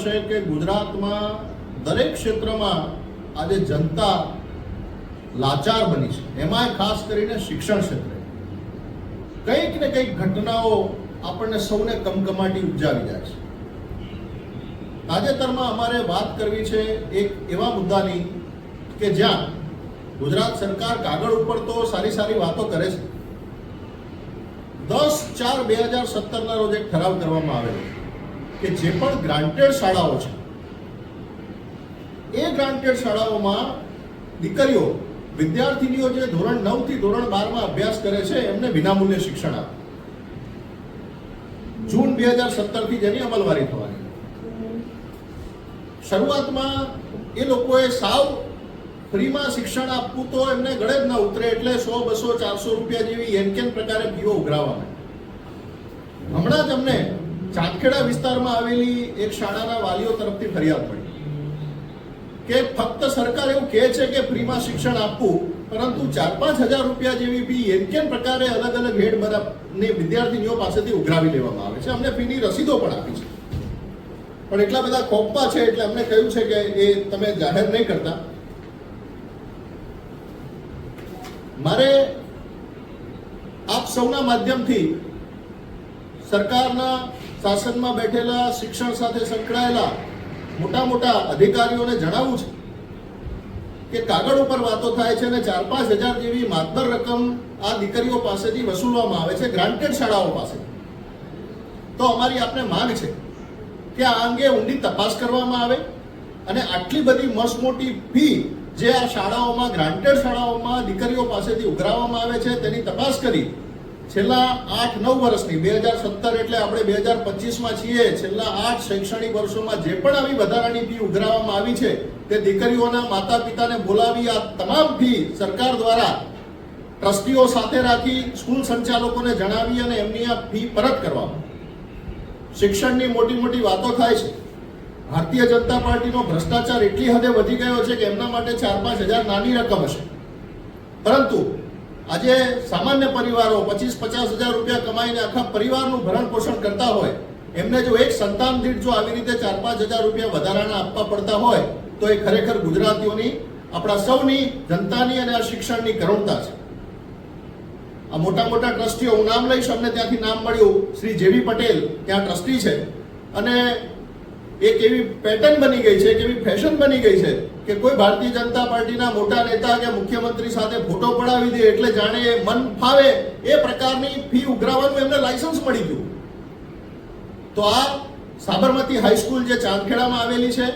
હશે કે ગુજરાતમાં દરેક ક્ષેત્રમાં આજે જનતા લાચાર બની છે. એમાં ખાસ કરીને શિક્ષણ ક્ષેત્રે. કંઈક ને કંઈક ઘટનાઓ આપણને સૌને કમકમાટી ઉપજાવી જાય છે. તાજેતરમાં અમારે વાત કરવી છે એક એવા મુદ્દાની કે જ્યાં ગુજરાત સરકાર કાગળ ઉપર તો સારી સારી વાતો કરે છે. દસ ચાર બે હજાર સત્તરના રોજ એક ઠરાવ કરવામાં આવેલો કે જે પણ ગ્રાન્ટેડ શાળાઓ છે, એ ગ્રાન્ટેડ શાળાઓમાં દીકરીઓ, વિદ્યાર્થીનીઓ જે ધોરણ નવથી ધોરણ બારમાં અભ્યાસ કરે છે, એમને વિનામૂલ્ય શિક્ષણ આપે. જૂન બે હજાર સત્તરથી જેની અમલવારી થવાની. શરૂઆતમાં એ લોકોએ સાવ ફ્રીમાં શિક્ષણ આપવું તો એમને ગળે જ ન ઉતરે, એટલે સો, બસો, ચારસો રૂપિયા જેવી એનકેન પ્રકારે ફીઓ ઉઘરાવવા હમણાં જ અમને ચાંદખેડા વિસ્તારમાં આવેલી એક શાળાના વાલીઓ તરફથી ફરિયાદ પડી કે ફક્ત સરકાર એવું કહે છે કે ફ્રીમાં શિક્ષણ આપવું, પરંતુ ચાર પાંચ હજાર રૂપિયા જેવી બી એમ કેમ પ્રકારે અલગ અલગ હેડ ને વિદ્યાર્થીનીઓ પાસેથી ઉઘરાવી લેવામાં આવે છે? અમને ફીની રસીદો પણ આપી છે. પણ એટલા બધા કોપ્પા છે એટલે અમને કહ્યું છે કે એ તમે જાહેર નહીં કરતા. મારે આપ સૌના માધ્યમથી સરકારના શાસનમાં બેઠેલા, શિક્ષણ સાથે સંકળાયેલા મોટા મોટા અધિકારીઓને જણાવવું છે કે કાગળ ઉપર વાતો થાય છે અને ચાર પાંચ હજાર જેવી માતબર રકમ આ દીકરીઓ પાસેથી વસૂલવામાં આવે છે ગ્રાન્ટેડ શાળાઓ પાસે. તો અમારી આપને માંગ છે કે આ અંગે ઊંડી તપાસ કરવામાં આવે અને આટલી બધી મસ્ત મોટી ફી જે આ શાળાઓમાં ગ્રાન્ટેડ શાળાઓમાં દીકરીઓ પાસેથી ઉઘરાવવામાં આવે છે તેની તપાસ કરી છેલ્લા આઠ નવ વર્ષની, બે હજાર સત્તર એટલે આપણે બે હજાર પચીસમાં છીએ, છેલ્લા આઠ શૈક્ષણિક વર્ષોમાં જે પણ આવી વધારાની ફી ઉઘરાવવામાં આવી છે, તે દીકરીઓના માતા પિતાને બોલાવી આ તમામ ફી સરકાર દ્વારા ટ્રસ્ટીઓ સાથે રાખી સ્કૂલ સંચાલકોને જણાવી અને એમની આ ફી પરત કરવામાં શિક્ષણની મોટી મોટી વાતો થાય છે. ભારતીય જનતા પાર્ટીનો ભ્રષ્ટાચાર એટલી હદે વધી ગયો છે કે એમના માટે ચાર પાંચ હજાર નાની રકમ હશે. પરંતુ આજે સામાન્ય પરિવારો પચીસ, પચાસ હજાર રૂપિયા કમાઈને આખા પરિવારનું ભરણ પોષણ કરતા હોય, એમને જો એક સંતાન દીઠ જો આવી રીતે ચાર, પાંચ હજાર રૂપિયા વધારાના આપવા પડતા હોય, તો એ ખરેખર ગુજરાતીઓની, આપણા સૌની જનતાની અને આ શિક્ષણની કરુણતા છે. આ મોટા મોટા ટ્રસ્ટીઓ, હું નામ લઈશ, અમને ત્યાંથી નામ મળ્યું. શ્રી જેવી પટેલ, ત્યાં ટ્રસ્ટી છે. અને એક એવી પેટર્ન બની ગઈ છે એક એવી ફેશન બની ગઈ છે કે કોઈ ભારતીય જનતા પાર્ટીના મોટા નેતા કે મુખ્યમંત્રી સાથે ફોટો પડાવી દે એટલે જાણે મન ફાવે, એ પ્રકારની ફી ઉઘરાવવાનું એમને લાયસન્સ મળી ગયું. તો આ સાબરમતી હાઈસ્કૂલ જે ચાંદખેડામાં આવેલી છે,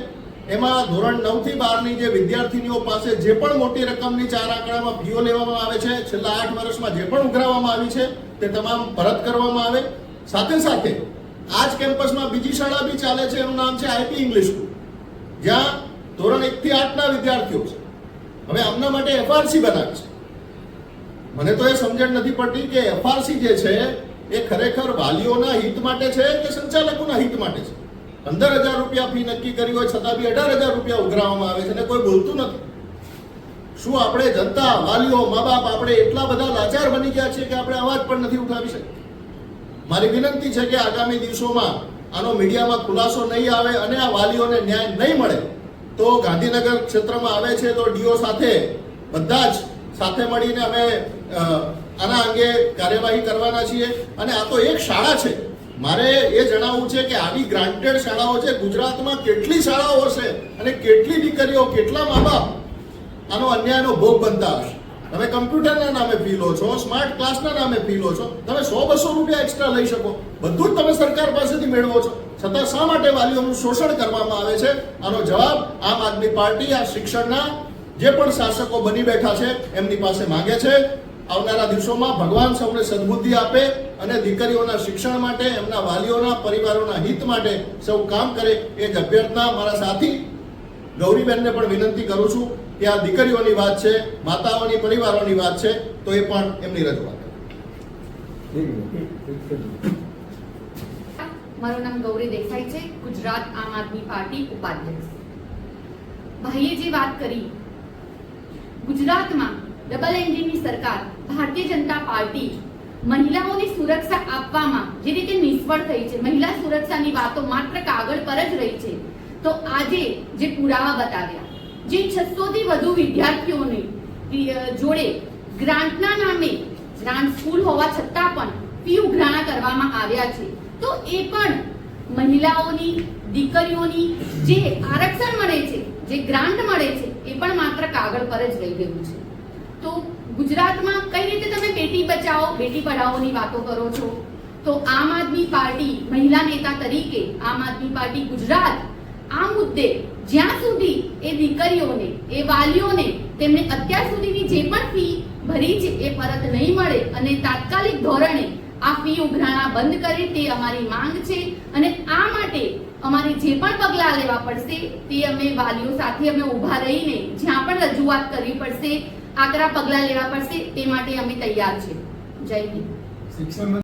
એમાં ધોરણ નવથી બારની જે વિદ્યાર્થીનીઓ પાસે જે પણ મોટી રકમની ચાર આંકડામાં ફીઓ લેવામાં આવે છે, છેલ્લા આઠ વર્ષમાં જે પણ ઉઘરાવવામાં આવી છે, તે તમામ પરત કરવામાં આવે. સાથે સાથે આ જ કેમ્પસમાં બીજી શાળા બી ચાલે છે, એનું નામ છે આઈપી ઇંગ્લિશ સ્કૂલ. જ્યાં ધોરણ એક થી આઠના વિદ્યાર્થીઓ છે. હવે આમના માટે એફઆરસી બનાવી છે. મને તો એ સમજણ નથી પડતી કે એફઆરસી જે છે, એ ખરેખર વાલીઓના હિત માટે છે કે સંચાલકોના હિત માટે છે? પંદર હજાર રૂપિયા ફી નક્કી કરી હોય, છતાં બી અઢાર હજાર રૂપિયા ઉઘરાવવામાં આવે છે અને કોઈ બોલતું નથી. શું આપણે જનતા, વાલીઓ, મા બાપ, આપણે એટલા બધા લાચાર બની ગયા છીએ કે આપણે અવાજ પણ નથી ઉઠાવી શકતા? મારી વિનંતી છે કે આગામી દિવસોમાં આનો મીડિયામાં ખુલાસો નહીં આવે અને આ વાલીઓને ન્યાય નહીં મળે, તો ગાંધીનગર ક્ષેત્રમાં આવે છે તો ડીઓ સાથે બધા જ સાથે મળીને અમે આના અંગે કાર્યવાહી કરવાના છીએ. અને આ તો એક શાળા છે. મારે એ જણાવવું છે કે આવી ગ્રાન્ટેડ શાળાઓ છે, ગુજરાતમાં કેટલી શાળાઓ હશે અને કેટલી દીકરીઓ, કેટલા મા બાપ આનો અન્યાયનો ભોગ બનતા હશે? તમે કમ્પ્યુટરના નામે ફી લો છો સ્માર્ટ ક્લાસના નામે ફી લો છો, તમે સો બસો રૂપિયા એક્સ્ટ્રા લઈ શકો. બધું જ તમે સરકાર પાસેથી મેળવો છો. છતાં શા માટે વાલીઓનું શોષણ કરવામાં આવે છે? આનો જવાબ આમ આદમી પાર્ટી, આ શિક્ષણના જે પણ શાસકો બની બેઠા છે, એમની પાસે માંગે છે. આવનારા દિવસોમાં ભગવાન સૌને સદબુદ્ધિ આપે અને દીકરીઓના શિક્ષણ માટે, એમના વાલીઓના પરિવારોના હિત માટે સૌ કામ કરે એ જ અભ્યર્થના મારા સાથી ગૌરીબેનને પણ વિનંતી કરું છું. કે આ દીકરીઓની વાત છે, માતાઓની, પરિવારોની વાત છે, તો એ પણ એમની રજૂઆત મારું નામ ગૌરી દેસાઈ છે, ગુજરાત આમ આદમી પાર્ટી ઉપાધ્યક્ષ. ભાઈએ જે વાત કરી, ગુજરાતમાં ડબલ એન્જિનની સરકાર, ભારતીય જનતા પાર્ટી મહિલાઓની સુરક્ષા આપવામાં જે રીતે નિષ્ફળ થઈ છે, મહિલા સુરક્ષાની વાતો માત્ર કાગળ પર જ રહી છે, તો આજે જે પુરાવા બતાવ્યા જે 600 થી વધુ વિદ્યાર્થીઓને જોડે ગ્રાન્ટના નામે ગ્રાન્ટ સ્કૂલ હોવા છતાં પણ ફી ઉઘરાણા કરવામાં આવ્યા છે. તો એ પણ મહિલાઓની, દીકરીઓની જે આરક્ષણ મળે છે, જે ગ્રાન્ટ મળે છે, એ પણ માત્ર કાગળ પર જ રહી ગયું છે. તો ગુજરાતમાં કઈ રીતે તમે બેટી બચાવો, બેટી પઢાઓની વાતો કરો છો? તો આમ આદમી પાર્ટી મહિલા નેતા તરીકે આમ આદમી પાર્ટી ગુજરાત આ મુદ્દે જ્યાં સુધી એ દીકરીઓને, એ વાલીઓને તેમને અત્યાર સુધીની જે પણ ફી ભરી છે એ પરત નહીં મળે અને તાત્કાલિક ધોરણે આ ફી ઉઘરાણા બંધ કરે તે અમારી માંગ છે અને આ માટે અમારે જે પણ પગલાં લેવા પડશે તે અમે વાલીઓ સાથે અમે ઊભા રહીને જ્યાં પણ રજૂઆત કરવી પડશે, આકરા પગલાં લેવા પડશે તે માટે અમે તૈયાર છે જય હિન્દ.